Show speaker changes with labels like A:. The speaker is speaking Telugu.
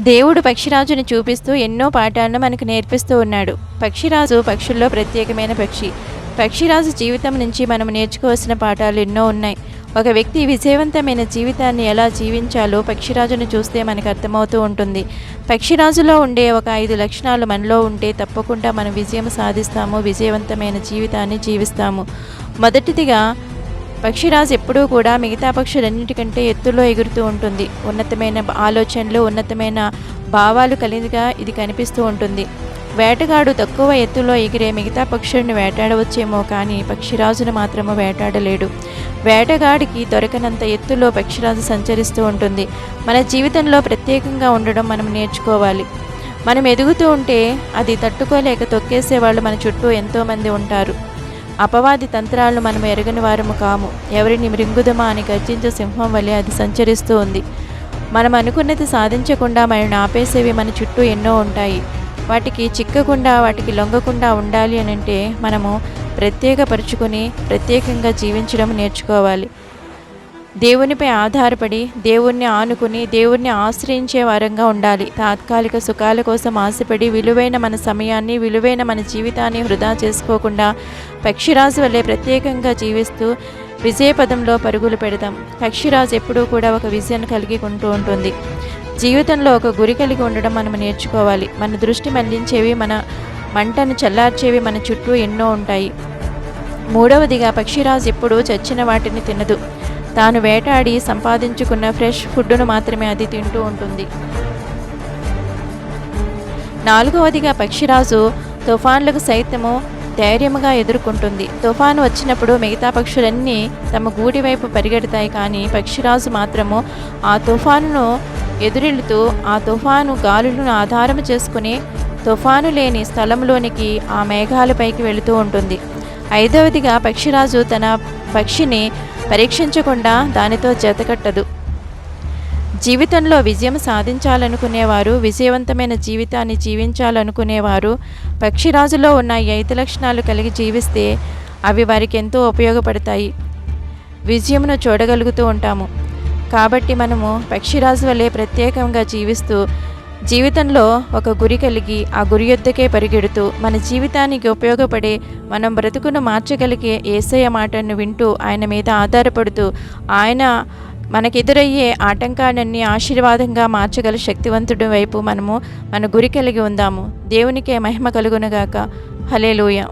A: దేవుడు పక్షిరాజుని చూపిస్తూ ఎన్నో పాఠాలను మనకు నేర్పిస్తూ ఉన్నాడు. పక్షిరాజు పక్షుల్లో ప్రత్యేకమైన పక్షి. పక్షిరాజు జీవితం నుంచి మనం నేర్చుకోవాల్సిన పాఠాలు ఎన్నో ఉన్నాయి. ఒక వ్యక్తి విజయవంతమైన జీవితాన్ని ఎలా జీవించాలో పక్షిరాజును చూస్తే మనకు అర్థమవుతూ ఉంటుంది. పక్షిరాజులో ఉండే ఒక ఐదు లక్షణాలు మనలో ఉంటే తప్పకుండా మనం విజయం సాధిస్తాము విజయవంతమైన జీవితాన్ని జీవిస్తాము. మొదటిదిగా పక్షిరాజు ఎప్పుడూ కూడా మిగతా పక్షులన్నిటికంటే ఎత్తులో ఎగురుతూ ఉంటుంది. ఉన్నతమైన ఆలోచనలు ఉన్నతమైన భావాలు కలిగిగా ఇది కనిపిస్తూ ఉంటుంది. వేటగాడు తక్కువ ఎత్తులో ఎగిరే మిగతా పక్షులను వేటాడవచ్చేమో కానీ పక్షిరాజును మాత్రము వేటాడలేడు. వేటగాడికి దొరకనంత ఎత్తులో పక్షిరాజు సంచరిస్తూ ఉంటుంది. మన జీవితంలో ప్రత్యేకంగా ఉండడం మనం నేర్చుకోవాలి. మనం ఎదుగుతూ ఉంటే అది తట్టుకోలేక తొక్కేసే వాళ్ళు మన చుట్టూ ఎంతోమంది ఉంటారు. అపవాది తంత్రాలను మనం ఎరగని వారము కాము. ఎవరిని మృంగుదమా అని గర్జించే సింహం వలె అది సంచరిస్తూ ఉంది. మనం అనుకున్నది సాధించకుండా మనల్ని ఆపేసేవి మన చుట్టూ ఎన్నో ఉంటాయి. వాటికి చిక్కకుండా వాటికి లొంగకుండా ఉండాలి అని అంటే మనము ప్రత్యేకపరుచుకొని ప్రత్యేకంగా జీవించడం నేర్చుకోవాలి. దేవునిపై ఆధారపడి దేవుణ్ణి ఆనుకుని దేవుణ్ణి ఆశ్రయించే వారంగా ఉండాలి. తాత్కాలిక సుఖాల కోసం ఆశపడి విలువైన మన సమయాన్ని విలువైన మన జీవితాన్ని వృధా చేసుకోకుండా పక్షిరాజు వల్లే ప్రత్యేకంగా జీవిస్తూ విజయపదంలో పరుగులు పెడతాం. పక్షిరాజు ఎప్పుడూ కూడా ఒక విజయం కలిగి ఉంటూ ఉంటుంది. జీవితంలో ఒక గురి కలిగి ఉండడం మనం నేర్చుకోవాలి. మన దృష్టి మళ్ళించేవి మన మంటను చల్లార్చేవి మన చుట్టూ ఎన్నో ఉంటాయి. మూడవదిగా పక్షిరాజు ఎప్పుడూ చచ్చిన వాటిని తినదు. తాను వేటాడి సంపాదించుకున్న ఫ్రెష్ ఫుడ్ను మాత్రమే అది తింటూ ఉంటుంది. నాలుగవదిగా పక్షిరాజు తుఫాన్లకు సైతము ధైర్యముగా ఎదుర్కొంటుంది. తుఫాను వచ్చినప్పుడు మిగతా పక్షులన్నీ తమ గూడి వైపు పరిగెడతాయి కానీ పక్షిరాజు మాత్రము ఆ తుఫానును ఎదురెళ్తూ ఆ తుఫాను గాలులను ఆధారం చేసుకుని తుఫాను లేని స్థలంలోనికి ఆ మేఘాలపైకి వెళుతూ ఉంటుంది. ఐదవదిగా పక్షిరాజు తన పక్షిని పరీక్షించకుండా దానితో జతకట్టదు జీవితంలో విజయం సాధించాలనుకునేవారు విజయవంతమైన జీవితాన్ని జీవించాలనుకునేవారు పక్షిరాజులో ఉన్న ఐదు లక్షణాలు కలిగి జీవిస్తే అవి వారికి ఎంతో ఉపయోగపడతాయి. విజయమును చూడగలుగుతూ ఉంటాము. కాబట్టి మనము పక్షిరాజు వల్లే ప్రత్యేకంగా జీవిస్తూ జీవితంలో ఒక గురి కలిగి ఆ గురి యొద్దకే పరిగెడుతూ మన జీవితానికి ఉపయోగపడే మనం బ్రతుకును మార్చగలిగే ఏసయ్య మాటను వింటూ ఆయన మీద ఆధారపడుతూ ఆయన మనకెదురయ్యే ఆటంకాలన్నీ ఆశీర్వాదంగా మార్చగల శక్తివంతుడి వైపు మనము మన గురి కలిగి ఉందాము. దేవునికే మహిమ కలుగునగాక. హలేలుయ